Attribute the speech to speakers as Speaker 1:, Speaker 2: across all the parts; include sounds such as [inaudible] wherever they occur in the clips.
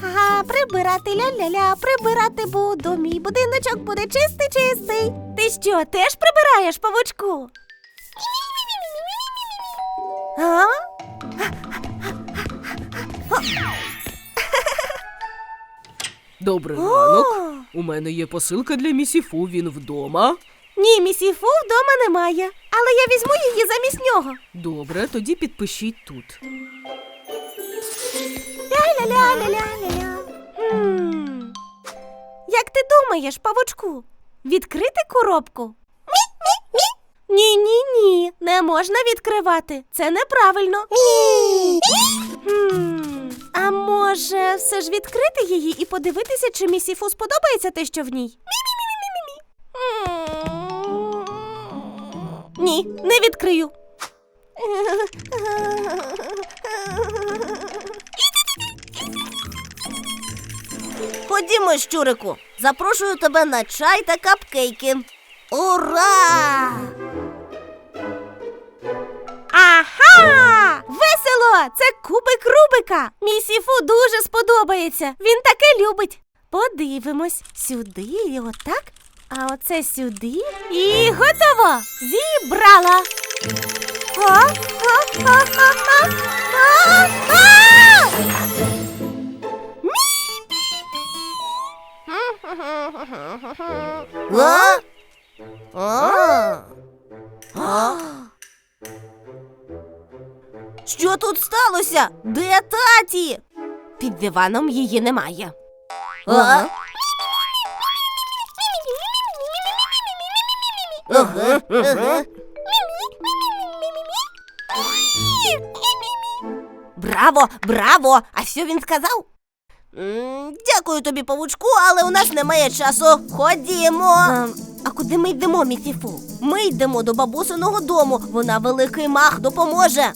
Speaker 1: Ха-ха-ха, прибирати ля-ля-ля, прибирати буду. Мій будиночок буде чистий, чистий. Ти що, теж прибираєш, павучку? А?
Speaker 2: Добрий ранок.
Speaker 1: О!
Speaker 2: У мене є посилка для місіфу. Він вдома.
Speaker 1: Ні, місіфу вдома немає, але я візьму її замість нього.
Speaker 2: Добре, тоді підпишіть тут.
Speaker 1: Ля-ля-ля-ля-ля-ля. Хм. Як ти думаєш, павучку? Відкрити коробку? Ні, ні, ні, не можна відкривати. Це неправильно. Хм. А може, все ж відкрити її і подивитися, чи місіфу сподобається те, що в ній? Ні, не відкрию.
Speaker 3: Ходімо, щурику, запрошую тебе на чай та капкейки. Ура!
Speaker 1: Ага! Весело! Це кубик Рубика! Місіфу дуже сподобається. Він таке любить. Подивимось сюди і отак. А оце сюди і готово! Зібрала! А? А? А? А? А? А? А?
Speaker 3: А? Що тут сталося? Де таті?
Speaker 1: Під диваном її немає.
Speaker 3: А? Браво, браво! А що він сказав? Дякую тобі, павучку, але у нас немає часу. Ходімо.
Speaker 1: А, а куди ми йдемо, місіфу?
Speaker 3: Ми йдемо до бабусиного дому. Вона великий мах допоможе.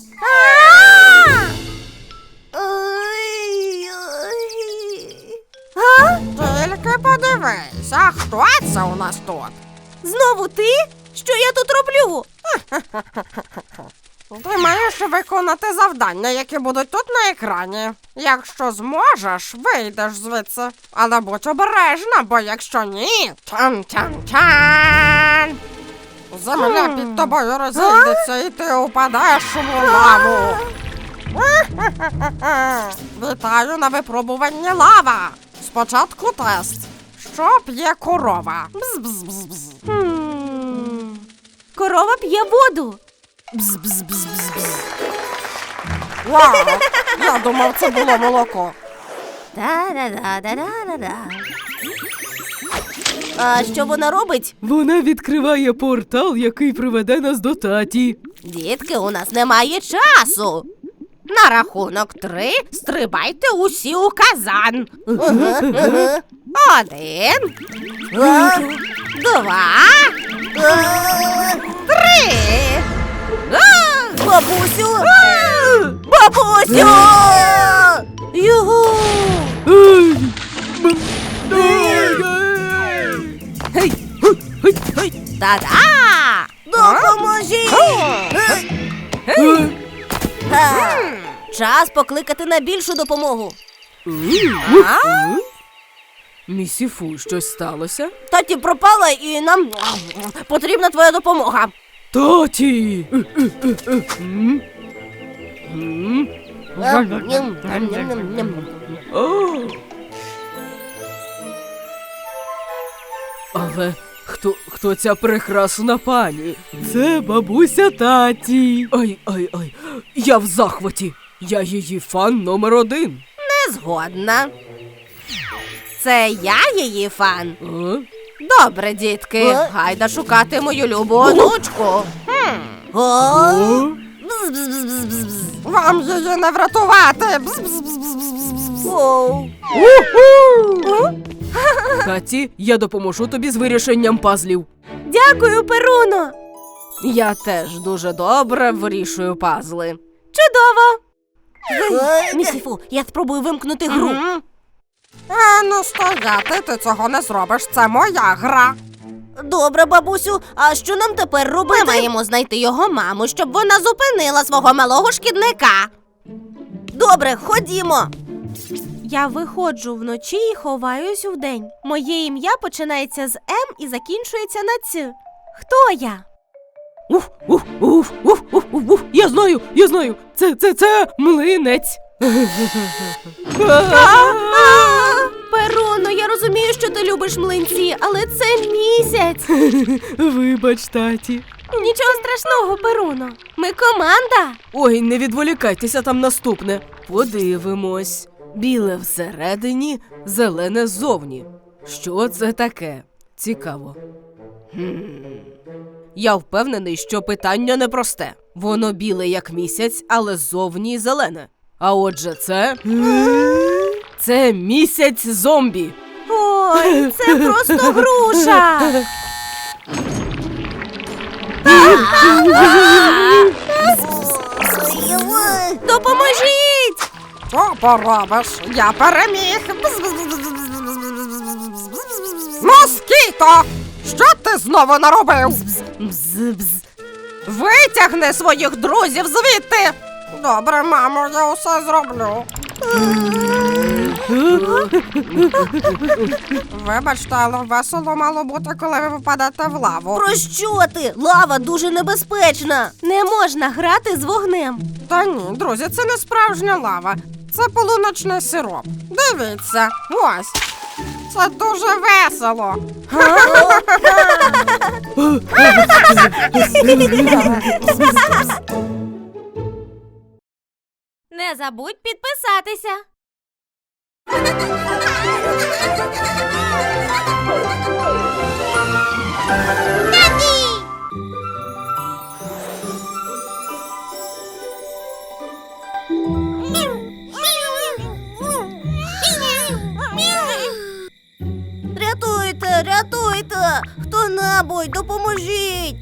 Speaker 4: Тільки подивись, а хто це у нас тут?
Speaker 1: Знову ти? Що я тут роблю? [laughs]
Speaker 4: Ти маєш виконати завдання, які будуть тут на екрані. Якщо зможеш, вийдеш звідси. Але будь обережна, бо якщо ні, тян-тян-тян. Земля під тобою розійдеться і ти упадеш у лаву. [laughs] Вітаю на випробуванні лава. Спочатку тест. Що п'є корова? Бз-бз-бз-бз.
Speaker 1: Корова п'є воду.
Speaker 4: Вау! Я думав, це було молоко.
Speaker 3: Та-да-да-да-да-да. А що вона робить?
Speaker 2: Вона відкриває портал, який приведе нас до таті.
Speaker 3: Дітки, у нас немає часу. На рахунок три стрибайте усі у казан. Один. Два. Три. Бабусю. Бабусю. Гей. Та-да! Допоможіть! Час покликати на більшу допомогу.
Speaker 2: Місіфу, щось сталося?
Speaker 3: Таті пропала і нам потрібна твоя допомога.
Speaker 2: Таті! Е, е, е, е. О! Але хто, хто ця прекрасна пані? Це бабуся таті. Ай, ай, ай. Я в захваті. Я її фан номер один.
Speaker 3: Не згодна. Це я її фан.
Speaker 2: А?
Speaker 3: Добре, дітки, Е? гайда шукати мою любу онучку. О?
Speaker 2: О?
Speaker 3: Бз-бз-бз-бз-бз.
Speaker 4: Вам її не врятувати.
Speaker 3: Оу.
Speaker 2: Таті, я допоможу тобі з вирішенням пазлів.
Speaker 1: Дякую, Перуно.
Speaker 3: Я теж дуже добре вирішую пазли.
Speaker 1: Чудово.
Speaker 3: Ой,
Speaker 1: Місіфу, я спробую вимкнути гру.
Speaker 3: Мгм.
Speaker 4: А ну стояти, ти цього не зробиш. Це моя гра.
Speaker 3: Добре, бабусю, а що нам тепер робити? Ми маємо знайти його маму, щоб вона зупинила свого малого шкідника. Добре, ходімо.
Speaker 1: Я виходжу вночі і ховаюсь вдень. Моє ім'я починається з М і закінчується на Ц. Хто я?
Speaker 2: Уф, уф, уф, уф, уф, уф, уф. Я знаю, я знаю. Це, це, це млинець. [laughs]
Speaker 1: Перуно, я розумію, що ти любиш млинці, але це місяць.
Speaker 2: Вибач, таті.
Speaker 1: Нічого страшного, Перуно. Ми команда.
Speaker 2: Ой, не відволікайтеся там наступне. Подивимось. Біле всередині, зелене ззовні. Що це таке? Цікаво. Хм. Я впевнений, що питання непросте. Воно біле, як місяць, але ззовні зелене. А отже, це. Це місяць зомбі.
Speaker 1: Ой, це просто груша. Допоможіть!
Speaker 4: Що поробиш? Я переміг. Москіто! Що ти знову наробив? Витягни своїх друзів звідти. Добре, мамо, я усе зроблю. Вибачте, але весело мало бути, коли ви випадаєте в лаву.
Speaker 3: Про що ти? Лава дуже небезпечна.
Speaker 1: Не можна грати з вогнем.
Speaker 4: Та ні, друзі, це не справжня лава. Це полуночний сироп. Дивіться, ось. Це дуже весело.
Speaker 1: Не забудь підписатися.
Speaker 3: Рятуйте, рятуйте! Хто-небудь, допоможіть!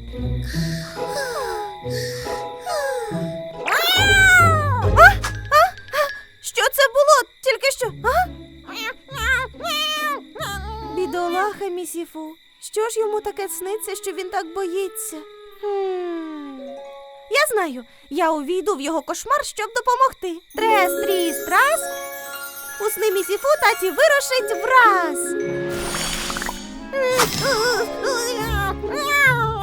Speaker 1: Що? А? Бідолаха місіфу. Що ж йому таке сниться, що він так боїться? Я знаю, я увійду в його кошмар, щоб допомогти. Трес, тріс, трас. У сни місіфу таті вирушить враз.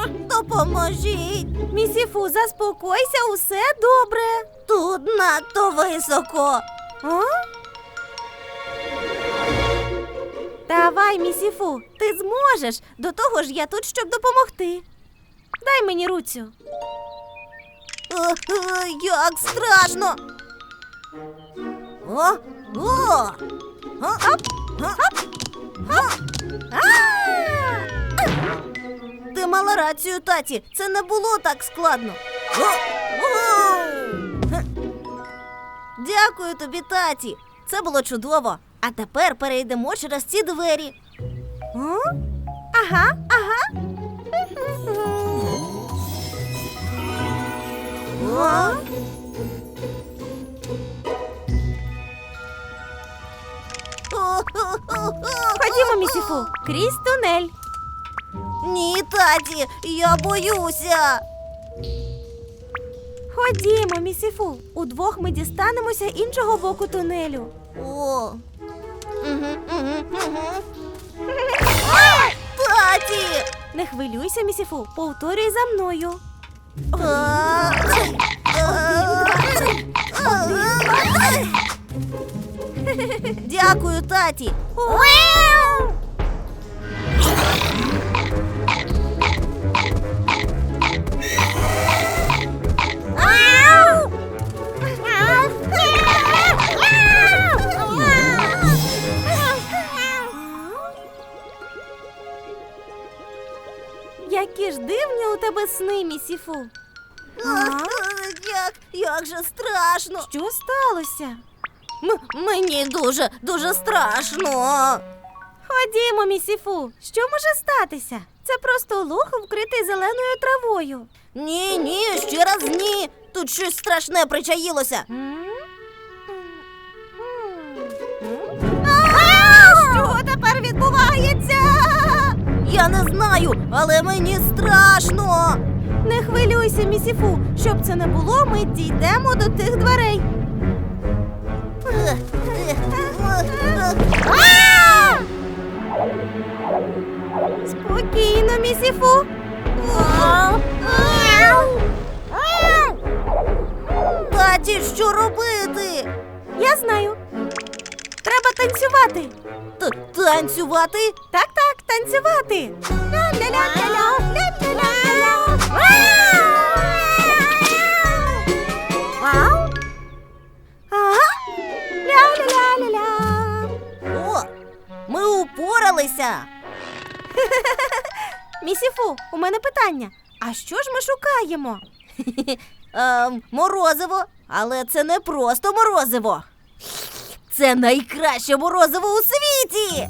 Speaker 3: Допоможіть!
Speaker 1: Місіфу, заспокойся, усе добре.
Speaker 3: Тут надто високо.
Speaker 1: А? Давай, місіфу, ти зможеш. До того ж, я тут, щоб допомогти. Дай мені руцю.
Speaker 3: Е, е, Як страшно! О! О! Ти мала рацію, таті. Це не було так складно. Дякую тобі, таті. Це було чудово. А тепер перейдемо через ці двері.
Speaker 1: О? Ага, ага.
Speaker 3: О!
Speaker 1: Ходімо, місіфу, крізь тунель.
Speaker 3: Ні, таті, я боюся.
Speaker 1: Ходімо, місіфу. Удвох ми дістанемося іншого боку тунелю.
Speaker 3: О. Таті!
Speaker 1: Не хвилюйся, місіфу, повторюй за мною.
Speaker 3: Дякую, таті.
Speaker 1: Місіфу.
Speaker 3: Як, як же страшно.
Speaker 1: Що сталося?
Speaker 3: М- мені дуже, дуже страшно.
Speaker 1: Ходімо, місіфу. Що може статися? Це просто луг, вкритий зеленою травою.
Speaker 3: Ні, ні, ще раз ні. Тут щось страшне причаїлося.
Speaker 1: Що тепер відбувається?
Speaker 3: Я не знаю, але мені страшно.
Speaker 1: Не хвилюйся, місіфу. Щоб це не було, ми дійдемо до тих дверей. Спокійно, місіфу.
Speaker 3: Таті, що робити?
Speaker 1: Я знаю. Треба танцювати.
Speaker 3: Танцювати?
Speaker 1: Так, так, танцювати. Ля-ля-ля-ля-ля.
Speaker 3: Упоралися. [laughs]
Speaker 1: Місіфу, у мене питання. А що ж ми шукаємо? [laughs]
Speaker 3: Ем, морозиво, але це не просто морозиво. Це найкраще морозиво у світі.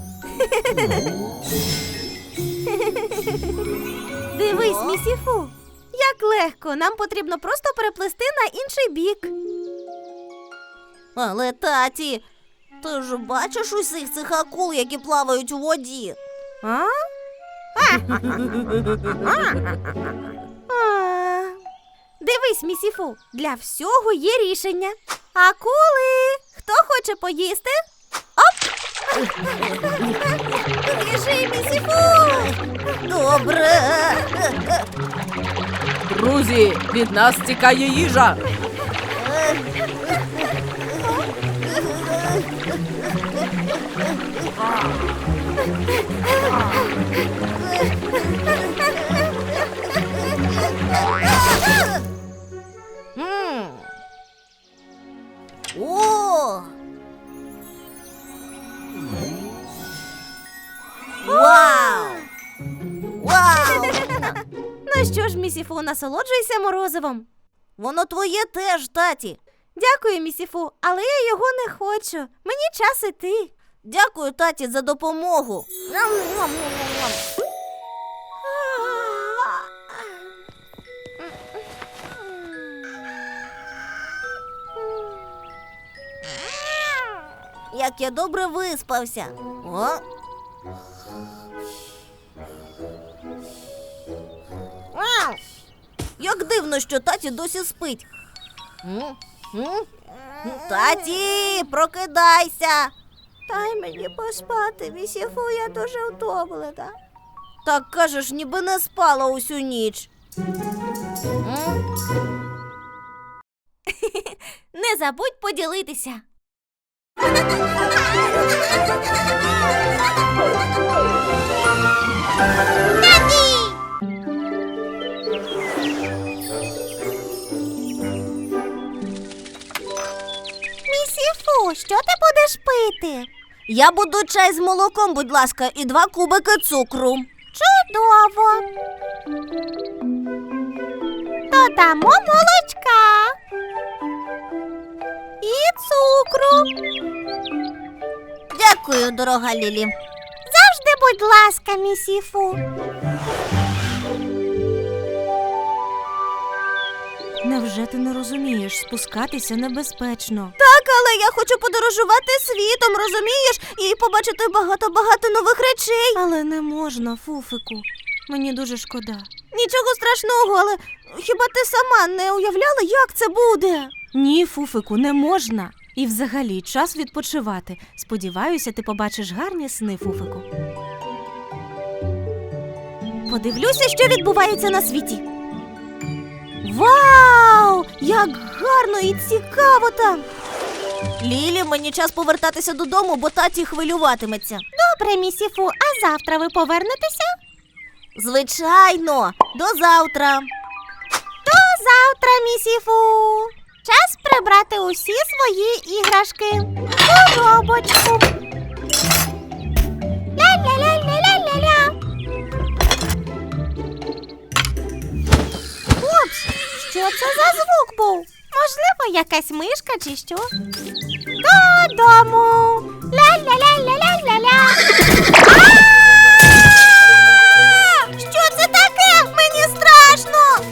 Speaker 3: [laughs]
Speaker 1: Дивись, місіфу. Як легко, нам потрібно просто переплисти на інший бік.
Speaker 3: Але таті, ти ж бачиш усіх цих акул, які плавають у воді.
Speaker 1: А? А. Дивись, місіфу, для всього є рішення. Акули, хто хоче поїсти? Оп! Біжи, місіфу!
Speaker 3: Добре.
Speaker 2: Друзі, від нас тікає їжа.
Speaker 3: М. О! Вау! Вау!
Speaker 1: Ну що ж, місіфу, насолоджуйся морозивом.
Speaker 3: Воно твоє теж, таті.
Speaker 1: Дякую, місіфу, але я його не хочу. Мені час іти.
Speaker 3: Дякую, таті, за допомогу. Як я добре виспався. О? Як дивно, що таті досі спить. М? М? Таті, прокидайся.
Speaker 1: Дай мені поспати, місіфу, я дуже втомлена.
Speaker 3: Так кажеш, ніби не спала усю ніч. [laughs]
Speaker 1: Не забудь поділитися. Що ти будеш пити?
Speaker 3: Я буду чай з молоком, будь ласка, і два кубики цукру.
Speaker 1: Чудово. Додамо молочка. І цукру.
Speaker 3: Дякую, дорога Лілі.
Speaker 1: Завжди, будь ласка, місіфу. Невже ти не розумієш, спускатися небезпечно?
Speaker 3: Так, але я хочу подорожувати світом, розумієш, і побачити багато-багато нових речей.
Speaker 1: Але не можна, фуфику. Мені дуже шкода.
Speaker 3: Нічого страшного, але хіба ти сама не уявляла, як це буде?
Speaker 1: Ні, фуфику, не можна. І взагалі час відпочивати. Сподіваюся, ти побачиш гарні сни, фуфику. Подивлюся, що відбувається на світі. Вау! Як гарно і цікаво там!
Speaker 3: Лілі, мені час повертатися додому, бо таті хвилюватиметься.
Speaker 1: Добре, місіфу, а завтра ви повернетеся?
Speaker 3: Звичайно, до завтра.
Speaker 1: До завтра, місіфу. Час прибрати усі свої іграшки. У коробочку. Що це за звук був? Можливо, якась мишка чи що? Додому. Ля-ля-ля-ля-ля-ля-ля. Що це таке? Мені страшно.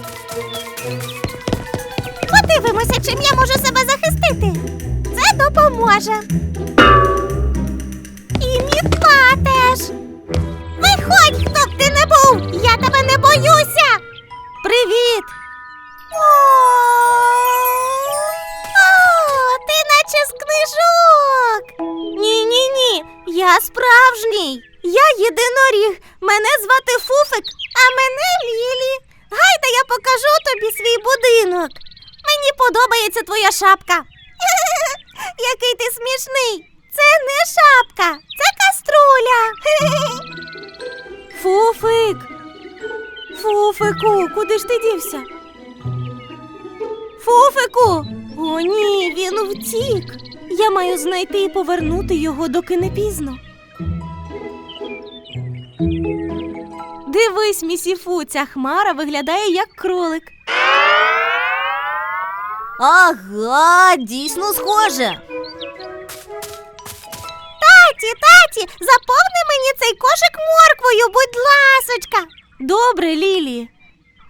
Speaker 1: Подивимося, чим я можу себе захистити. Це допоможе. І мітла теж. Виходь, хто б ти не був! Я тебе не боюся. Привіт! О, ти наче з книжок. Ні, ні, ні. Я справжній. Я єдиноріг. Мене звати Фуфик, а мене Лілі. Гайда я покажу тобі свій будинок. Мені подобається твоя шапка. [laughs] Який ти смішний. Це не шапка, це каструля. [laughs] Фуфик. Фуфику, куди ж ти дівся? Фуфику! О, ні, він втік. Я маю знайти і повернути його, доки не пізно. Дивись, місіфу, ця хмара виглядає як кролик.
Speaker 3: Ага, дійсно схоже.
Speaker 1: Таті, таті, заповни мені цей кошик морквою, будь ласочка. Добре, Лілі.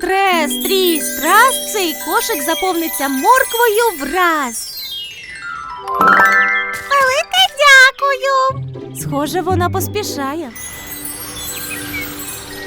Speaker 1: Трес, тріс, трас, цей кошик заповниться морквою враз. Велике дякую. Схоже, вона поспішає.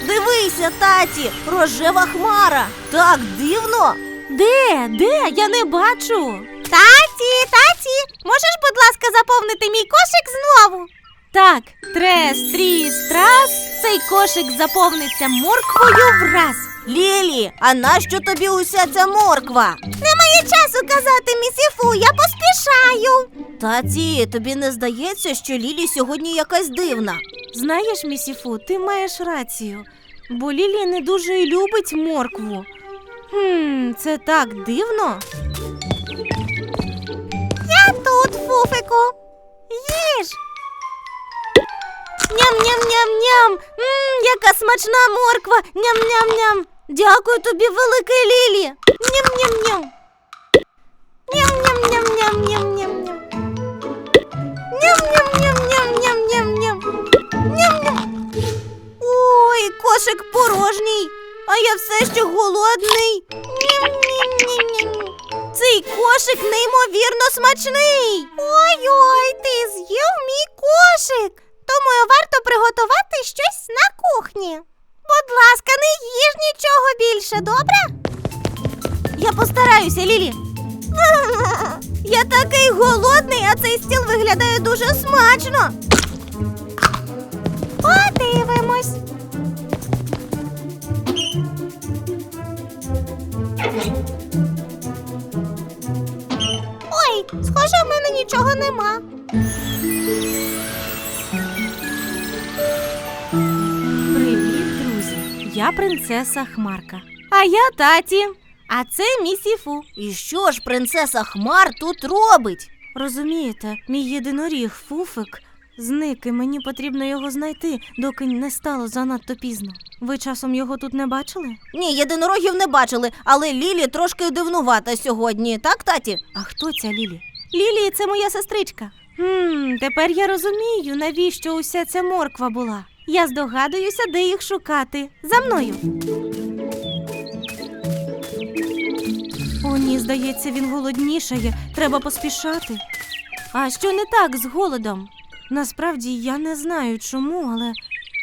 Speaker 3: Дивися, таті, рожева хмара. Так дивно.
Speaker 1: Де? Де? Я не бачу. Таті, таті, можеш, будь ласка, заповнити мій кошик знову? Так, трес, тріс, трас, цей кошик заповниться морквою враз.
Speaker 3: Лілі, а нащо тобі уся ця морква?
Speaker 1: Немає часу казати, місіфу, я поспішаю.
Speaker 3: Таті, тобі не здається, що Лілі сьогодні якась дивна?
Speaker 1: Знаєш, місіфу, ти маєш рацію, бо Лілі не дуже й любить моркву. Хм, це так дивно. Я тут, Фуфику. Їж. Ням-ням-ням-ням. Мм, яка смачна морква. Ням-ням-ням. Дякую тобі, великий Лілі. Ням-ням-ням. Ням-ням-ням-ням-ням-ням. Ням-ням-ням-ням-ням-ням-ням. Ням-ням. Ой, кошик порожній, а я все ще голодний. Ням-ням-ням-ням. Цей кошик неймовірно смачний. Ой-ой, ти з'їв мій кошик. Тому варто приготувати щось на кухні. Будь ласка, не їж нічого більше, добре? Я постараюся, Лілі. [laughs] Я такий голодний, а цей стіл виглядає дуже смачно. Подивимось. Ой, схоже, в мене нічого нема. Я принцеса Хмарка. А я таті. А це місіфу.
Speaker 3: І що ж принцеса Хмар тут робить?
Speaker 1: Розумієте, мій єдиноріг Фуфик зник, і мені потрібно його знайти, доки не стало занадто пізно. Ви часом його тут не бачили?
Speaker 3: Ні, єдинорогів не бачили, але Лілі трошки дивнувата сьогодні, так, таті?
Speaker 1: А хто ця Лілі? Лілі, це моя сестричка. Хм, тепер я розумію, навіщо уся ця морква була. Я здогадуюся, де їх шукати. За мною. О, ні, здається, він голоднішає. Треба поспішати. А що не так з голодом? Насправді я не знаю чому, але,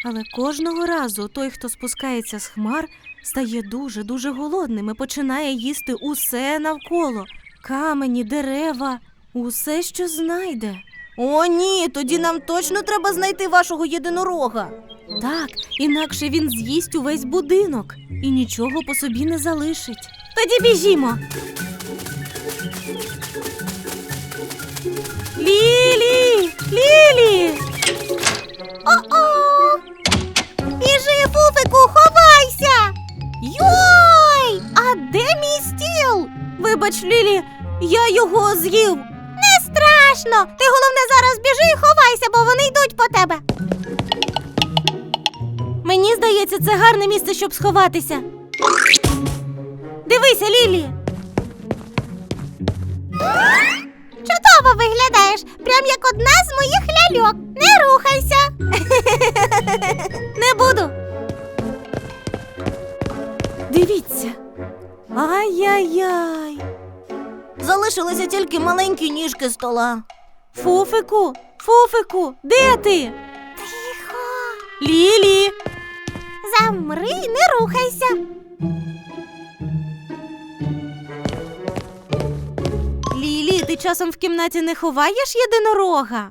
Speaker 1: але кожного разу той, хто спускається з хмар, стає дуже дуже голодним і починає їсти усе навколо камені, дерева, усе, що знайде.
Speaker 3: О, ні, тоді нам точно треба знайти вашого єдинорога.
Speaker 1: Так, інакше він з'їсть увесь будинок і нічого по собі не залишить. Тоді біжімо. Лілі! Лілі! О-о! Біжи, Фуфику, ховайся! Йой! А де мій стіл? Вибач, Лілі, я його з'їв. Страшно. Ти головне зараз біжи і ховайся, бо вони йдуть по тебе. Мені здається, це гарне місце, щоб сховатися. Дивися, Лілі. Чудово виглядаєш, прям як одна з моїх ляльок. Не рухайся. Не буду. Дивіться. Ай-яй-яй.
Speaker 3: Залишилися тільки маленькі ніжки стола.
Speaker 1: Фуфику, Фуфику, де ти? Тихо. Лілі. Замри, не рухайся.
Speaker 3: Лілі, ти
Speaker 1: часом в кімнаті не ховаєш єдинорога?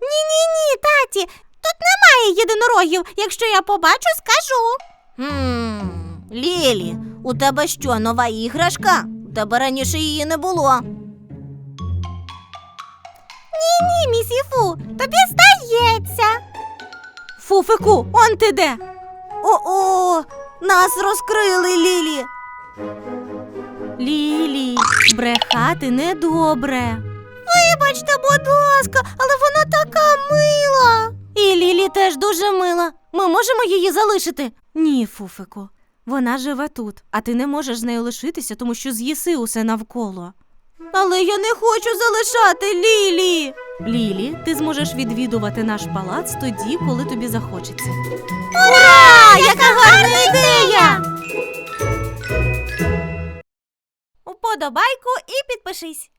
Speaker 1: Ні, ні, ні, таті, тут немає єдинорогів. Якщо я побачу, скажу.
Speaker 3: Хм, Лілі, у тебе що, нова іграшка? Тебе раніше її не було.
Speaker 1: Ні, ні, місіфу, тобі здається. Фуфику, он ти де?
Speaker 3: О-о, нас розкрили, Лілі.
Speaker 1: Лілі, брехати недобре. Вибачте, будь ласка, але вона така мила. І Лілі теж дуже мила. Ми можемо її залишити. Ні, Фуфику. Вона живе тут, а ти не можеш з нею лишитися, тому що з'їси усе навколо. Але я не хочу залишати Лілі. Лілі, ти зможеш відвідувати наш палац тоді, коли тобі захочеться. Ура! Яка гарна ідея! Уподобайку і підпишись.